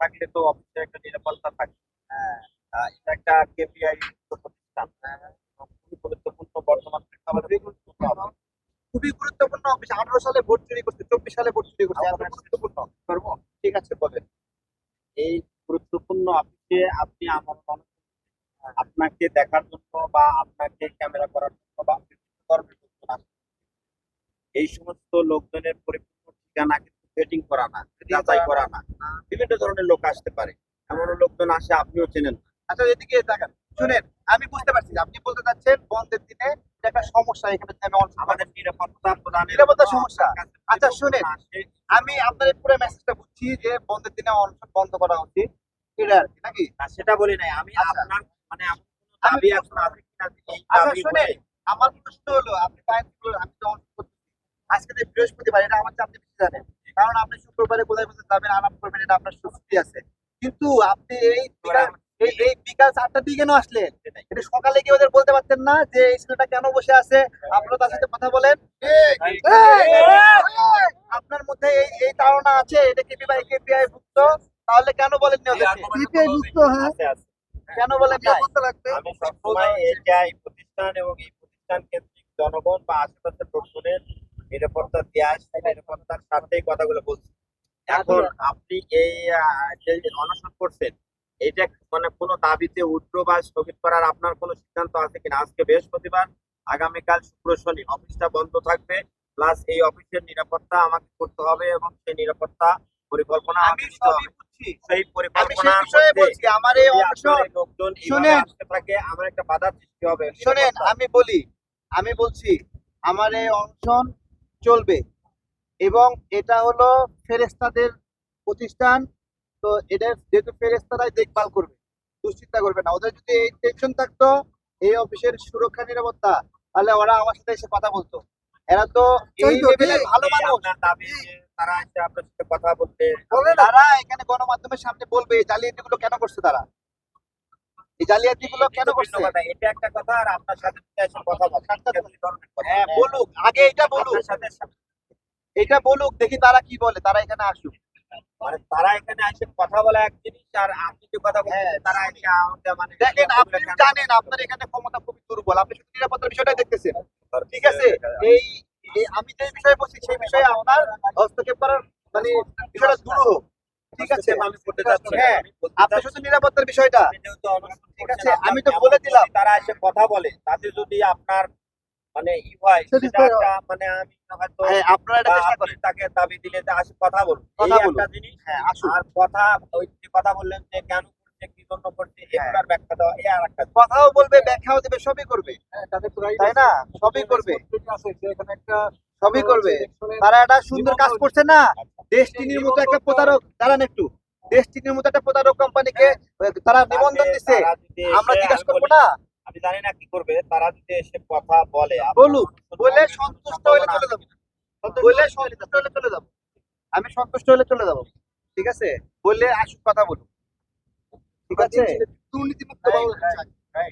থাকলে তো অফিসে একটা নিরাপত্তা থাকে। এটা একটা কেপিআই প্রতিষ্ঠান। খুবই গুরুত্বপূর্ণ বর্তমান প্রেক্ষাপটে। গুরুত্বপূর্ণ। খুবই গুরুত্বপূর্ণ অফিস আঠারো সালে ভোট চুরি করছে চব্বিশ সালে ভোট চুরি করছে গুরুত্বপূর্ণ। করব? ঠিক আছে বলেন। এই গুরুত্বপূর্ণ অফিসে আপনি আমার মনে আপনাকে দেখার জন্য বা আপনাকে ক্যামেরা করার জন্য বা ধরনের লোকজন এই সমস্ত লোকজনের পরিপূর্ণ ঠিকানা সেটিং করা না যাচাই করা না বিভিন্ন ধরনের লোক আসতে পারে। এমন লোকজন আসে আপনিও চেনেন আচ্ছা এদিকে দেখেন শুনেন আমি বুঝতে পারছি আপনি বলতে চাচ্ছেন বন্ধের দিনে একটা সমস্যা এখানে আমি আমাদের নিরাপত্তা নিরাপত্তা সমস্যা। আচ্ছা, শুনেন। আমি আপনার পুরো মেসেজটা বুঝছি যে বন্ধের দিনে অনশন বন্ধ করা উচিত। এটা নাকি? সেটা বলি নাই। আমি আচ্ছা। আপনার মানে দাবি এখন আছে কিনা আচ্ছা আমার প্রশ্ন হলো আপনি আমি তো আজকে যে বৃহস্পতিবার এটা আমার আপনি বেশি জানেন। কারণ আপনি শুক্রবারে কোথায় কোথায় যাবেন আরাম করবেন এটা আপনার সুস্থি আছে। কিন্তু আপনি এই এই বিকাল চারটার দিকে কেন আসলেন? এটা সকালে কি ওদের বলতে পারতেন না যে এই ছেলেটা কেন বসে আছে? আপনারা তার সাথে কথা বলেন। আপনার মধ্যে এই এই ধারণা আছে এটা কেপিআই কেপিআই ভুক্ত তাহলে কেন বলেননি ওদেরকে? সিপিআই মুক্ত হ্যাঁ। আছে, আছে। কেন বলেন লাগবে। আমি সবসময় এই প্রতিষ্ঠান এবং এই প্রতিষ্ঠান কেন্দ্রিক জনগণ বা আশেপাশের লোকজনের নিরাপত্তা দেওয়া আসছে নিরাপত্তার স্বার্থেই কথাগুলো বলছি। এখন আপনি এই অনশন করছেন এটা মানে কোনো দাবিতে উঠ্র বা স্থগিত করার আপনার কোনো সিদ্ধান্ত আছে কিনা? আজকে বৃহস্পতিবার আগামীকাল শুক্র শনি অফিসটা বন্ধ থাকবে প্লাস এই অফিসের নিরাপত্তা আমাকে করতে হবে এবং সেই নিরাপত্তা পরিকল্পনা আমি নিতে হবে। সেই মধ্যে বলছি আমার এই অনশন লোকজন আসতে থাকে আমার একটা বাধার সৃষ্টি হবে। শোনেন। আমি বলি আমি বলছি আমার এই অনশন চলবে। এবং এটা হলো ফেরেস্তাদের প্রতিষ্ঠান তো এটা যেহেতু ফেরেস্তারাই দেখভাল করবে দুশ্চিন্তা করবে না। ওদের যদি এই টেনশন থাকতো এই অফিসের সুরক্ষা নিরাপত্তা তাহলে ওরা আমার সাথে এসে কথা বলতো। এরা তো এই লেভেলের ভালো মানুষ। তারা এসে আপনার সাথে কথা বলতে তারা এখানে গণমাধ্যমের সামনে বলবে এই জালিয়াতি গুলো কেন করছে তারা? এই জালিয়াতি গুলো কেন করছে? এটা একটা কথা আর আপনার সাথে কথা। হ্যাঁ বলুক। আগে এটা বলুক। সাথে এটা বলুক দেখি তারা কি বলে তারা এখানে আসুক। মানে তারা এখানে কথা বলা এক জিনিস আর আপনি যে কথা বলছেন হ্যাঁ। তারা এসে আমাকে মানে দেখেন আপনি জানেন আপনার এখানে ক্ষমতা খুবই দুর্বল। আপনি শুধু নিরাপত্তার বিষয়টাই দেখতেছেন। ঠিক আছে? এই এই আমি যে বিষয়ে বলছি সেই বিষয়ে আপনার হস্তক্ষেপ করার মানে বিষয়টা দূর হোক। ঠিক আছে? আমি করতে চাচ্ছি হ্যাঁ আমি আপনি শুধু নিরাপত্তার বিষয়টা। ঠিক আছে, আমি তো বলে দিলাম। তারা এসে কথা বলে তাতে যদি আপনার মানে ই হয় সেটা একটা মানে আমি হয়তো হ্যাঁ, আপনারা এটা চেষ্টা করেন। তাকে দাবি দিলে যে আসে কথা বলুন কথা বলুন। একটা জিনিস। হ্যাঁ আসুন আর কথা ওই যে কথা বললেন যে কেন করছে কি জন্য করছে এগুলার ব্যাখ্যা দেওয়া এই আর একটা কথাও বলবে ব্যাখ্যাও দেবে সবই করবে। তাই না? সবই করবে। সবই করবে। তারা একটা সুন্দর কাজ করছে না? ডেস্টিনির মতো একটা প্রতারক দাঁড়ান একটু। ডেস্টিনির মতো একটা প্রতারক কোম্পানিকে তারা নিবন্ধন দিচ্ছে আমরা জিজ্ঞাসা করব না? আমি জানি না কি করবে তারা যদি এসে কথা বলে বলুক বলে সন্তুষ্ট হলে চলে। যাব। বলে সন্তুষ্ট হলে চলে যাব। আমি সন্তুষ্ট হলে চলে যাব। ঠিক আছে? বললে আসুক কথা বলুক। ঠিক আছে? দুর্নীতিমুক্ত বাংলাদেশ চাই।